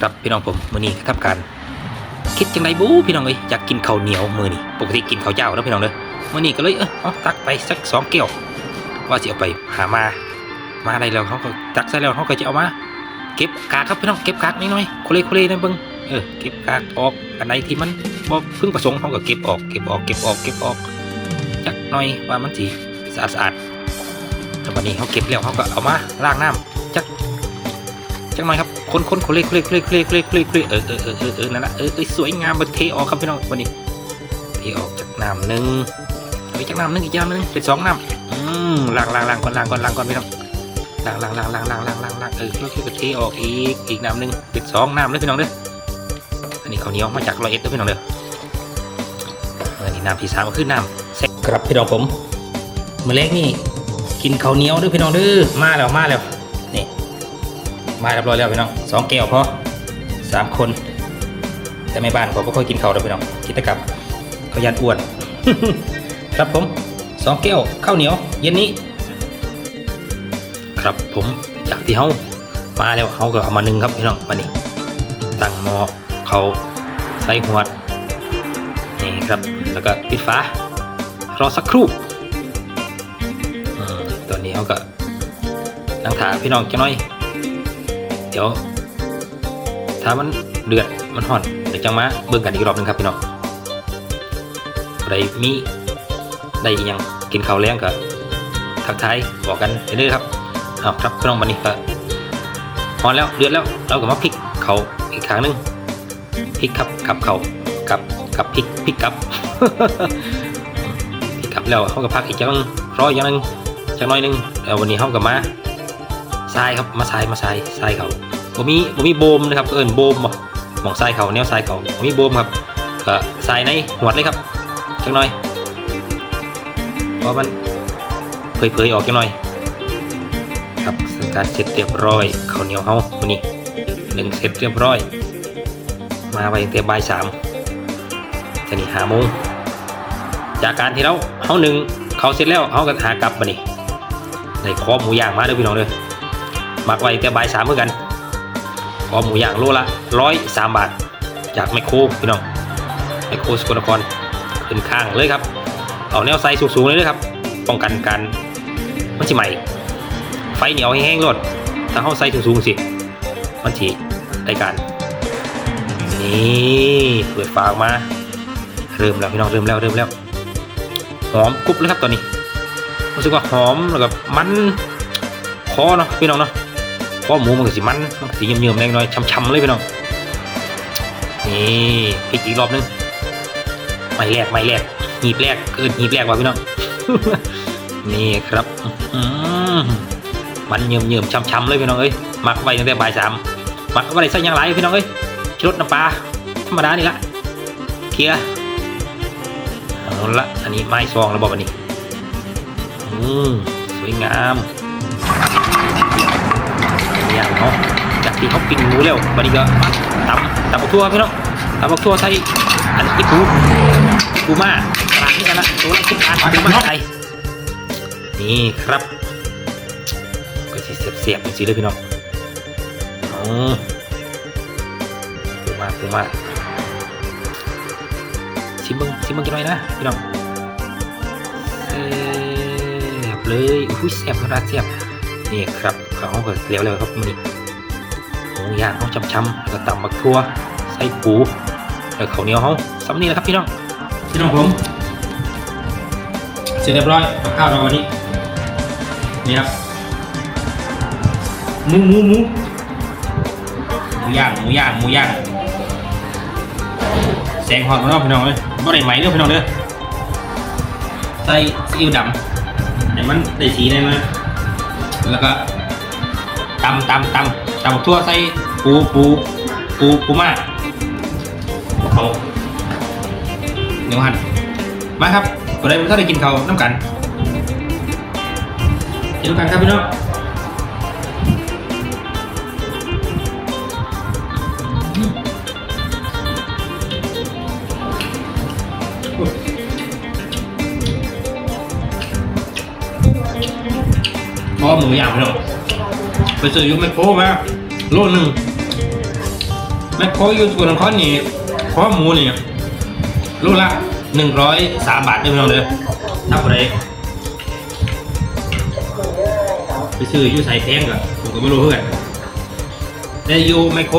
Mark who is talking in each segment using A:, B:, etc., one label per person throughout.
A: ครับพี่น้องผมมื้อนี้ทับการคิดจังไดบู๊พี่น้องเอ้ยอยากกินข้าวเหนียวมื้อนี้ปกติกินข้าวเจ้าแล้วพี่น้องเด้อมื้อนี้ก็เลยเออเอาตักไปสักสองแก้วว่าสิเอาไปหามามาได้แล้วเขาก็ตักใส่แล้วเขาก็จะเอามาเก็บกากครับพี่น้องเก็บกากนิดหน่อยโคเลโคเลนะเบิ่งเออเก็บกากออกอันไหนที่มันบ่พึ่งประสงค์เขาก็เก็บออกเก็บออกเก็บออกเก็บออกจักหน่อยว่ามันสิสะอาดสะอาดแล้ววันนี้เขาเก็บแล้วเขาก็เอามาล้างน้ำจัก จังหน่อยครับคนคนโคเล่โคเล่โคเล่โคเล่โคเล่โคเล่โคเล่เออเออเออเออเออนั่นแหละเออเออสวยงามบันเทออกครับพี่น้องวันนี้เทออกจากน้ำหนึ่งเอาอีกจากน้ำหนึ่งอีกจากน้ำหนึ่งเป็นสองน้ำอืมล้างล้างล้างก่อนล้างก่อนล้างก่อนพี่น้องล้างล้างล้างล้างล้างล้างล้างล้างเออแล้วก็เทออกอีกอีกน้ำหนึ่งเป็นสองน้ำเลยพี่น้องเด้ออันนี้ข้าวเหนียวมาจากร้อยเอ็ดเด้อพี่น้องเด้ออันนี้น้ำที่สามก็คือน้ำเซ็ครับพี่น้องผมเมื้อแรกนี่กินข้าวเหนียวด้อพี่น้องเด้อมาแล้วมาแล้ว มาเรียบร้อยแล้วพี่น้องสองแก้วพอสามคน แต่ไม่บ้านผมก็ค่อยกินข้าวแล้วพี่น้องกิจกรรมเขายันอ้วน ครับผมสองแก้วข้าวเหนียว เย็นนี้ ครับผมจากที่เฮามาแล้วเฮาก็เอามาหนึ่งครับพี่น้องวันนี้ตั้งหม้อเขาใส่หัวดนี่ครับแล้วก็ปิดฝารอสักครู่ตอนนี้เขาก็นั่งถาพี่น้องจังน้อย ดี๋ยว ถ้ามันเดือดมันห่อนเดี๋ยวจังมาเบิ่งกันอีกรอบหนึงครับพี่น้องใครมีได้อิหยังกินข้าวแล้งก็ทักทายบอกกันเรื่อยครับเอาครับพี่น้องวันนี้ก็ห่อนแล้วเดือดแล้วเราก็มาพลิกเขาอีกครั้งหนึงพลิกครับกับเขากับกับพลิกพลิกกับพลิกกับแล้วเขาก็พักอีกจังรออีกจังนึงจังน้อยหนึงแล้ววันนี้เขาก็มาทรายครับมาทรายมาทรายทรายเขา ผมมีผมมีโบมนะครับเอิญโบมบ่หมองทรายเขาแนวทรายเขาผมมีโบมครับก็ทรายในหัวเลยครับจังหน่อยเพราะมันเผยๆออกจังหน่อย ครับสังการเสร็จเรียบร้อยเขาเหนียวเฮาวันนี้หนึ่งเสร็จเรียบร้อย มาไปเตั้งแต่บ่ายสามจะนี่หาโมงจากการที่เราเฮาหนึ่งเขาเสร็จแล้วเฮาก็หากลับมานี่ได้คอหมูย่างมาเด้อพี่น้องเด้อมักไว้แต่บ่ายสามเหมือนกัน พอหมูย่างโลละร้อยสามบาท จากไมโครพี่น้องไมโครสกลนครขึ้นข้างเลยครับ เอาแนวไซส์สูงๆเลยนะครับ ป้องกันการมันสิใหม่ ไฟเหนียวแห้งๆรดถ้าเข้าไซส์สูงๆสิ มันสิได้การ นี่เปิดฝาออกมา เริ่มแล้วพี่น้องเริ่มแล้วเริ่มแล้ว หอมกรุบเลยครับตอนนี้รู้สึกว่าหอมแล้วก็มันคอเนาะพี่น้องเนาะ คอหมูมันก็สิมันมันก็สิเยิ่มๆแรงน้อยช้ำๆเลยพี่น้องนี่พริกอีกรอบนึงไม่แรกไม่แรกหีบแรกเกินหีบแรกว่ะพี่น้องนี่ครับอื้อหือมันเยิ่มๆช้ำๆเลยพี่น้องเอ้ยหมักไว้ตั้งแต่บ่ายสามหมักไว้ใส่หยังไรพี่น้องเอ้ยชิรสน้ำปลาธรรมดานี่ละเคลียร์เอาละอันนี้ไม้ซองแล้วบอกอันนี้อืมสวยงาม อย่างเนาะจากที่เขาปิ้งหมูแล้ววันนี้ก็ตำตำบักทั่วพี่น้องตำบักทั่วใส่อันอีปูอีปูมาตลาดนี่กันละตัวละสิบบาทมาดูมาไทยนี่ครับก็สิเสียบๆจริงๆเลยพี่น้องโอ้ปูมาปูมาชิมเบิ้งชิมเบิ้งกันหน่อยนะพี่น้องเสียบเลยอุ้ยเสียบขนาดเสียบนี่ครับ เขาก็เลี้ยวเลยครับมันนี่หมูย่างเขาช้ำๆแล้วก็ตำบักทั่วใส่ปูแล้วข้าวเหนียวเขาซ้ำนี่แหละครับพี่น้องพี่น้องผมเสร็จเรียบร้อยกับข้าวเราวันนี้นี่ครับหมูหมูหมูหมูย่างหมูย่างหมูย่างแสงหอดมาเนาะพี่น้องเลยบ่ได้ไหมเด้อพี่น้องเด้อใส่ซีอิ๊วดำให้มันได้สีได้มาแล้วก็ ตำตำตำตำทั่วใส่ปูปูปูปูมาเขาเดี๋ยวหันมาครับก็ได้ถ้าได้กินเขาน้ำกันกินน้ำกันครับพี่น้องพอหมูย่างพี่น้อง ไปซื้ออยู่แมคโครมาโลหนึ่งแมคโครอยู่สกลนครนี่เพราะหมูนี่ลูกละหนึ่งร้อยสามบาทเด้อพี่น้องเด้อถ้าคนใดไปซื้ออยู่ใส่แพงก็ผมก็ไม่รู้เพื่อนแต่อยู่ไมคโคร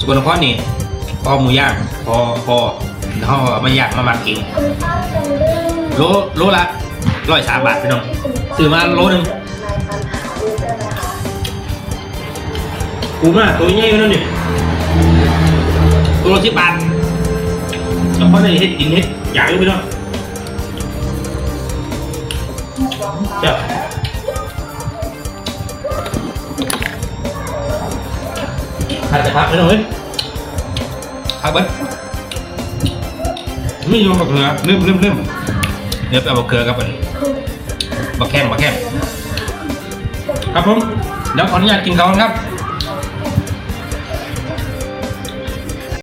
A: สกลนครนี่พอหมูย่างพอพอเขาอามาย่างมาหมักเองโลโลละร้อยสามบาทพี่น้องซื้อมาโลหนึ่ง กูมากตัวใหญ่อยู่นั่นนี่ตัวละสิบบาทแล้วพอได้เฮ็ดกินเฮ็ดอยากอยู่พี่น้องเจ้าใครจะพักไม่ต้องเฮ้ยพักเบิ้ลไม่ยอมบักเกลือลืมลืมลืมเดี๋ยวไปเอาบักเกลือครับผมบักแข้งบักแข้งครับผมเดี๋ยวขออนุญาตกินเขาครับ